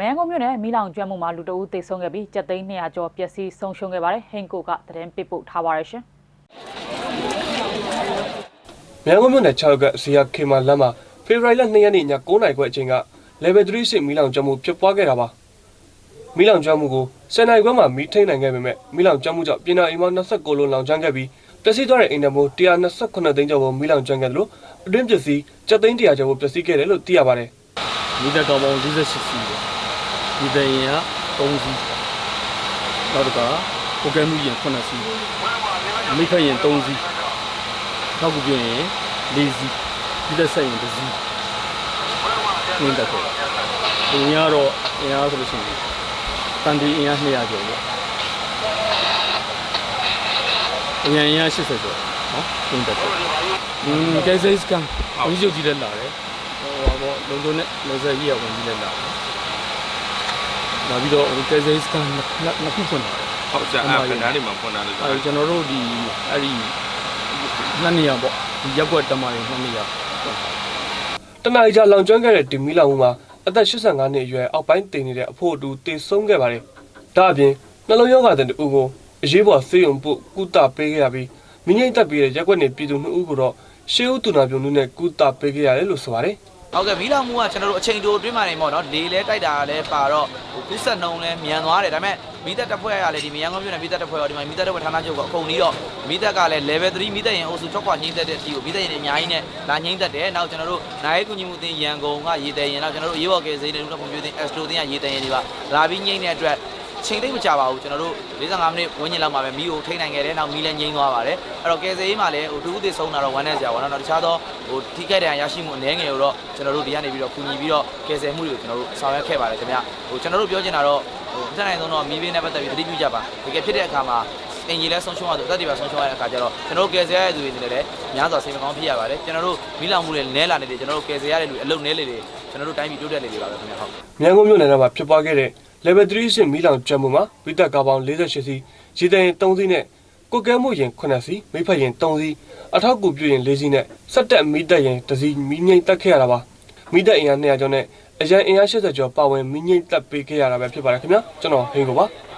မယန်းကုန်းမြို့နယ်မီးလောင်ကျွမ်းမှုမှာလူတအုပ်သေဆုံးခဲ့ပြီးကြက်သိန်း200ကျော်ပျက်စီးဆုံးရှုံးခဲ့ပါတယ်ဟင်ကိုကသတင်းပေးပို့ထားပါရရှင်မြန်ကုန်မြို့နယ်6ကဇီယာခေမာလမ်းမှာဖေဖော်ဝါရီလ2ရက်နေ့ည9:00နာရီခွဲအချိန်က level 3စစ်မီးလောင်ကျွမ်းမှုဖြစ်ပွားခဲ့တာပါမီးလောင်ကျွမ်းမှုကို10နာရီခွဲမှာမီးထိန်နိုင်ခဲ့ပေမဲ့မီးလောင်ကျွမ်းမှုကြောင့်ပြည်나အိမ်မောင်29လုံးလောင်ကျွမ်းခဲ့ပြီးပျက်စီးသွားတဲ့အိမ်နမိုး128သိန်းကျော်ကိုမီးလောင်ကျွမ်းခဲ့တယ်လို့အတွင်းပစ္စည်း7သိန်း100ကျော်ကိုပျက်စီးခဲ့တယ်လို့သိရပါတယ်မိသက်ကောင်ပေါင်း48စီး ပေါ့ဒီတဲ့ရင်က3စီးနောက်တစ်ခါပိုကဲမှုရင်9စီးမိခက်ရင်3စီးနောက်ကူပြရင်4စီးဒီသက်ဆက်ရင်2စီးနင်းတက်တယ်ဒီညတော့အင်အားဆိုလို့ရှိရင်တန်ဒီအင်အား200ကျော်ပေါ့အင်အားအင်အား80ကျော်နော်နင်းတက်တယ်อืมကဲစိတ်စကန်အကြီးကြီးလည်းလာတယ်ဟိုပါပေါ့လုံချုံနဲ့လေဆက်ကြီးရဝင်ကြီးလည်းလာတယ် လာပြီးတော့ကဲစိတ်စကန်နှစ်ခုဖွင့်လာတယ်ဟုတ်ကြအဲ့ခဏလေးမှဖွင့်လာလို့အဲကျွန်တော်တို့ဒီအဲ့ဒီနှစ်နေရာပေါ့ဒီရက်ွက်တမရင်နှစ်နေရာတနအီကြာလောင်ကျွမ်းခဲ့တဲ့ဒီမီးလောင်မှုမှာအသက်85နှစ်အရွယ်အောက်ပိုင်းတင်နေတဲ့အဖို့အတူတေဆုံးခဲ့ပါတယ်ဒါအပြင်နှလုံးရောဂါတဲ့တူကိုအရေးပေါ်ဆေးရုံပို့ကုသပေးခဲ့ရပြီးမိငိမ့်တက်ပြီးတဲ့ရက်ွက်နေပြည်သူနှစ်ဦးကိုတော့ရှေးဦးတူနာပြုံနုနဲ့ကုသပေးခဲ့ရတယ်လို့ဆိုပါတယ် ဟုတ်ကဲ့မီးလောင်မှုကကျွန်တော်တို့အချိန်တိုအတွင်းမှာနေပေါ့နော်လေလဲတိုက်တာလဲပါတော့ဟိုကူးဆက်နှုံလဲမြန်သွားတယ်ဒါပေမဲ့မီးသက်တပ်ဖွဲ့ကလည်းဒီမယန်းကုန်းမြို့နယ်မီးသက်တပ်ဖွဲ့ရောဒီမှာမီးသက်တပ်ဖွဲ့ဌာနချုပ်ကအကုန်ကြီးတော့မီးသက်ကလည်း level 3မီးသက်ရင်အုပ်စု6ခွာညှိသက်တဲ့အထိကိုမီးသက်ရင်အများကြီးနဲ့လာညှိသက်တယ်နောက်ကျွန်တော်တို့နိုင်ကူညီမှုတင်ရန်ကုန်ကရေတယ်ရင်နောက်ကျွန်တော်တို့အေးဘော်ကယ်စေးတဲ့လူတော်ကွန်ပျူတာ Astro တင်ရရေတယ်ရင်တွေပါလာပြီးညှိတဲ့အတွက် ချိန်သိမ့်မကြပါဘူးကျွန်တော်တို့45မိနစ်ဝန်းကျင်လောက်မှာပဲမီးကိုထိနိုင်ခဲ့တယ်နောက်မီးလည်းငြိမ်းသွားပါတယ်အဲ့တော့ကယ်ဆယ်ရေးမှာလည်းဟိုတူဦးသေးဆုံးတာတော့ဝမ်းနဲ့စရာပါတော့နောက်တခြားသောဟိုထိခိုက်တဲ့ရရှိမှုအနေငယ်ကိုတော့ကျွန်တော်တို့ဒီကနေပြီးတော့ကူညီပြီးတော့ကယ်ဆယ်မှုတွေကိုကျွန်တော်တို့ဆောင်ရွက်ခဲ့ပါတယ်ခင်ဗျဟိုကျွန်တော်တို့ပြောချင်တာတော့ဟိုအသက်နိုင်ဆုံးတော့မီးဘေးနဲ့ပတ်သက်ပြီးသတိပြုကြပါတကယ်ဖြစ်တဲ့အခါမှာအင်ဂျီလဲဆုံးရှုံးရတော့အသက်တွေပါဆုံးရှုံးရတဲ့အခါကျတော့ကျွန်တော်တို့ကယ်ဆယ်ရတဲ့သူတွေအနေနဲ့လည်းများစွာစိတ်မကောင်းဖြစ်ရပါတယ်ကျွန်တော်တို့မီးလောင်မှုတွေနဲလာနေတယ်ကျွန်တော်တို့ကယ်ဆယ်ရတဲ့လူအလုပ်နဲလေတွေကျွန်တော်တို့တိုင်းပြည်တိုးတက်လေတွေပါပဲခင်ဗျဟုတ်မြန်ကုန်မြို့နယ်ထဲမှာဖြစ်ပွားခဲ့တဲ့ level 3စစ်မီးလောင်ကျွမ်းမှုမှာပိသက်ကားပေါင်း48စီးရေတရင်3စီးနဲ့ကိုကဲမှုရင်9စီးမိဖက်ရင်3စီးအထောက်ကူပြုရင်4စီးနဲ့စက်တက်မီးတက်ရင်1စီးမီးငိမ့်တက်ခဲ့ရတာပါမီးတက်အင်အား200ကျော်နဲ့အရန်အင်အား80ကျော်ပါဝင်မီးငိမ့်တက်ပေးခဲ့ရတာပဲဖြစ်ပါတယ်ခင်ဗျာကျွန်တော်ဟိန်ကိုပါ